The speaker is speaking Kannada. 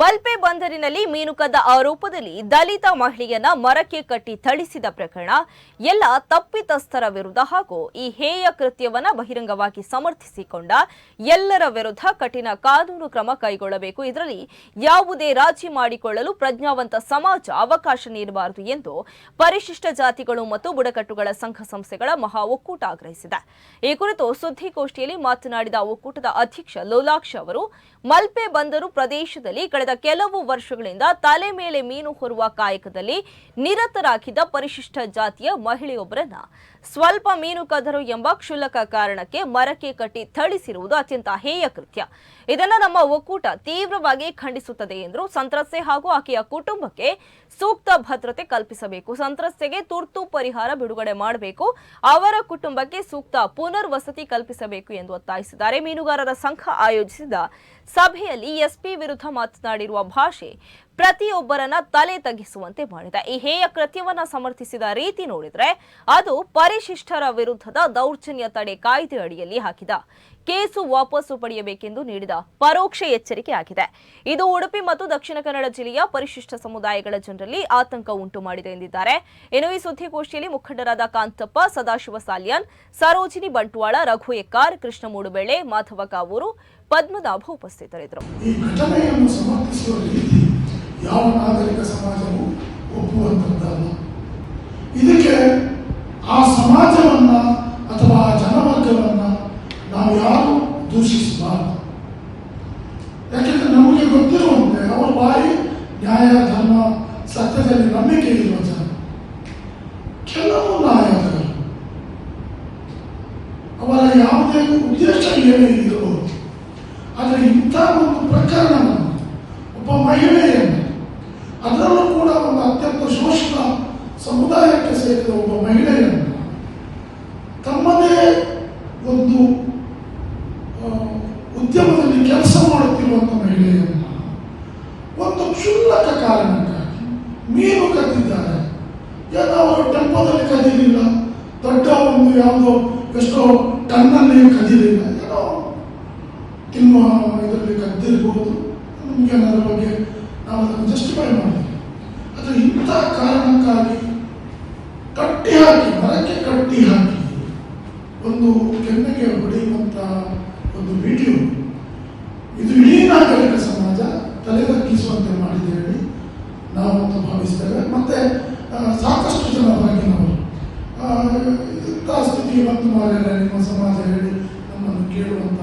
ಮಲ್ಪೆ ಬಂದರಿನಲ್ಲಿ ಮೀನು ಕದ್ದ ಆರೋಪದಲ್ಲಿ ದಲಿತ ಮಹಿಳೆಯನ್ನ ಮರಕ್ಕೆ ಕಟ್ಟಿ ಥಳಿಸಿದ ಪ್ರಕರಣ, ಎಲ್ಲ ತಪ್ಪಿತಸ್ಥರ ವಿರುದ್ಧ ಹಾಗೂ ಈ ಹೇಯ ಕೃತ್ಯವನ್ನ ಬಹಿರಂಗವಾಗಿ ಸಮರ್ಥಿಸಿಕೊಂಡ ಎಲ್ಲರ ವಿರುದ್ಧ ಕಠಿಣ ಕಾನೂನು ಕ್ರಮ ಕೈಗೊಳ್ಳಬೇಕು. ಇದರಲ್ಲಿ ಯಾವುದೇ ರಾಜಿ ಮಾಡಿಕೊಳ್ಳಲು ಪ್ರಜ್ಞಾವಂತ ಸಮಾಜ ಅವಕಾಶ ನೀಡಬಾರದು ಎಂದು ಪರಿಶಿಷ್ಟ ಜಾತಿಗಳು ಮತ್ತು ಬುಡಕಟ್ಟುಗಳ ಸಂಘ ಸಂಸ್ಥೆಗಳ ಮಹಾ ಒಕ್ಕೂಟ ಆಗ್ರಹಿಸಿದೆ. ಈ ಕುರಿತು ಸುದ್ದಿಗೋಷ್ಠಿಯಲ್ಲಿ ಮಾತನಾಡಿದ ಒಕ್ಕೂಟದ ಅಧ್ಯಕ್ಷ ಲೋಲಾಕ್ಷ ಅವರು, ಮಲ್ಪೆ ಬಂದರು ಪ್ರದೇಶದಲ್ಲಿ ಕೆಲವು ವರ್ಷಗಳಿಂದ ತಲೆ ಮೇಲೆ ಮೀನು ಹೊರುವ ಕಾಯಕದಲ್ಲಿ ನಿರತರಾಗಿದ್ದ ಪರಿಶಿಷ್ಟ ಜಾತಿಯ ಮಹಿಳೆಯೊಬ್ಬರನ್ನ ಸ್ವಲ್ಪ ಮೀನು ಕದರು ಎಂಬ ಕ್ಷುಲ್ಲಕ ಕಾರಣಕ್ಕೆ ಮರಕ್ಕೆ ಕಟ್ಟಿ ಥಳಿಸಿರುವುದು ಅತ್ಯಂತ ಹೇಯ ಕೃತ್ಯ. ಇದನ್ನು ನಮ್ಮ ಒಕ್ಕೂಟ ತೀವ್ರವಾಗಿ ಖಂಡಿಸುತ್ತದೆ ಎಂದರು ಸಂತ್ರಸ್ತೆ ಹಾಗೂ ಆಕೆಯ ಕುಟುಂಬಕ್ಕೆ ಸೂಕ್ತ ಭದ್ರತೆ ಕಲ್ಪಿಸಬೇಕು. ಸಂತ್ರಸ್ತೆಗೆ ತುರ್ತು ಪರಿಹಾರ ಬಿಡುಗಡೆ ಮಾಡಬೇಕು. ಅವರ ಕುಟುಂಬಕ್ಕೆ ಸೂಕ್ತ ಪುನರ್ವಸತಿ ಕಲ್ಪಿಸಬೇಕು ಎಂದು ಒತ್ತಾಯಿಸಿದ್ದಾರೆ. ಮೀನುಗಾರರ ಸಂಘ ಆಯೋಜಿಸಿದ ಸಭೆಯಲ್ಲಿ ಎಸ್ಪಿ ವಿರುದ್ಧ ಮಾತನಾಡಿರುವ ಭಾಷೆ ಪ್ರತಿಯೊಬ್ಬರನ್ನ ತಲೆ ತಗ್ಗಿಸುವಂತೆ ಮಾಡಿದೆ. ಈ ಹೇಯ ಕೃತ್ಯವನ್ನ ಸಮರ್ಥಿಸಿದ ರೀತಿ ನೋಡಿದ್ರೆ ಅದು ಪರಿಶಿಷ್ಟರ ವಿರುದ್ಧದ ದೌರ್ಜನ್ಯ ತಡೆ ಕಾಯ್ದೆ ಅಡಿಯಲ್ಲಿ ಹಾಕಿದ. ಕೇಸು ವಾಪಸ್ಸು ಪಡೆಯಬೇಕೆಂದು ನೀಡಿದ ಪರೋಕ್ಷ ಎಚ್ಚರಿಕೆ ಆಗಿದೆ. ಇದು ಉಡುಪಿ ಮತ್ತು ದಕ್ಷಿಣ ಕನ್ನಡ ಜಿಲ್ಲೆಯ ಪರಿಶಿಷ್ಟ ಸಮುದಾಯಗಳ ಜನರಲ್ಲಿ ಆತಂಕ ಉಂಟು ಮಾಡಿದೆ ಎಂದಿದ್ದಾರೆ. ಇನ್ನು ಈ ಸುದ್ದಿಗೋಷ್ಠಿಯಲ್ಲಿ ಮುಖಂಡರಾದ ಕಾಂತಪ್ಪ, ಸದಾಶಿವ ಸಾಲ್ಯಾನ್, ಸರೋಜಿನಿ ಬಂಟ್ವಾಳ, ರಘು ಎಕ್ಕಾರ್, ಕೃಷ್ಣ ಮೂಡುಬೆಳೆ, ಮಾಧವ ಕಾವೂರು, ಪದ್ಮನಾಭ ಉಪಸ್ಥಿತರಿದ್ದರು. ಯಾರು ದೂಷಿಸಬಾರದು ಯಾಕೆಂದ್ರೆ ನಮಗೆ ಗೊತ್ತಿರುವಂತೆ ಅವರ ಬಾಯಿ ನ್ಯಾಯ, ಧರ್ಮ, ಸತ್ಯದಲ್ಲಿ ನಂಬಿಕೆ ಇರುವ ಜನ ಕೆಲವು ನಾಯಕರು ಅವರ ಯಾವುದೇ ಉದ್ದೇಶ ಏನೇ ಇರಬಹುದು ಆದರೆ ಇಂಥ ಒಂದು ಪ್ರಕರಣವನ್ನು ಒಬ್ಬ ಮಹಿಳೆಯನ್ನು ಅದರಲ್ಲೂ ಕೂಡ ಒಂದು ಅತ್ಯಂತ ಶೋಷಿತ ಸಮುದಾಯಕ್ಕೆ ಸೇರಿದ ಒಬ್ಬ ಮಹಿಳೆಯನ್ನು ತಮ್ಮದೇ ಒಂದು ಕ್ಷುಲ್ಲಕ ಕಾರಣಕ್ಕಾಗಿ ಮೀನು ಕದ್ದಿದ್ದಾರೆ. ಯಾಕೆ ಅವರು ಟೆಂಪೋದಲ್ಲಿ ಕದಿಲಿಲ್ಲ ದೊಡ್ಡ ಒಂದು ಯಾವುದೋ ಎಷ್ಟೋ ಟನ್ನಲ್ಲಿ ಕದಿಲಿಲ್ಲ ಏನೋ ತಿನ್ನುವ ಇದರಲ್ಲಿ ಕದ್ದಿರಬಹುದು ನಮಗೆ ಅದರ ಬಗ್ಗೆ ನಾವು ಅದನ್ನು ಜಸ್ಟಿಫೈ ಮಾಡಿದ್ವಿ ಆದರೆ ಇಂಥ ಕಾರಣಕ್ಕಾಗಿ ಕಟ್ಟಿ ಹಾಕಿ, ಮರಕ್ಕೆ ಕಟ್ಟಿ ಹಾಕಿ ಒಂದು ಕೆನ್ನೆಗೆ ಹೊಡೆಯುವಂತಹ ಒಂದು ವಿಡಿಯೋ ಇದು ಇಡೀ ನಾಗರಿಕ ಸಮಾಜ ತಲೆದಕ್ಕಿಸುವಂತೆ ಮಾಡಿದೆ ಹೇಳಿ ನಾವು ಅಂತ ಭಾವಿಸ್ತೇವೆ ಮತ್ತೆ ಸಾಕಷ್ಟು ಜನ ಹೊರಗಿನವರು ಇಂಥ ಸ್ಥಿತಿ ಮತ್ತು ಮಾರ್ರೆ ನಿಮ್ಮ ಸಮಾಜ ಹೇಳಿ ನಮ್ಮನ್ನು ಕೇಳುವಂಥ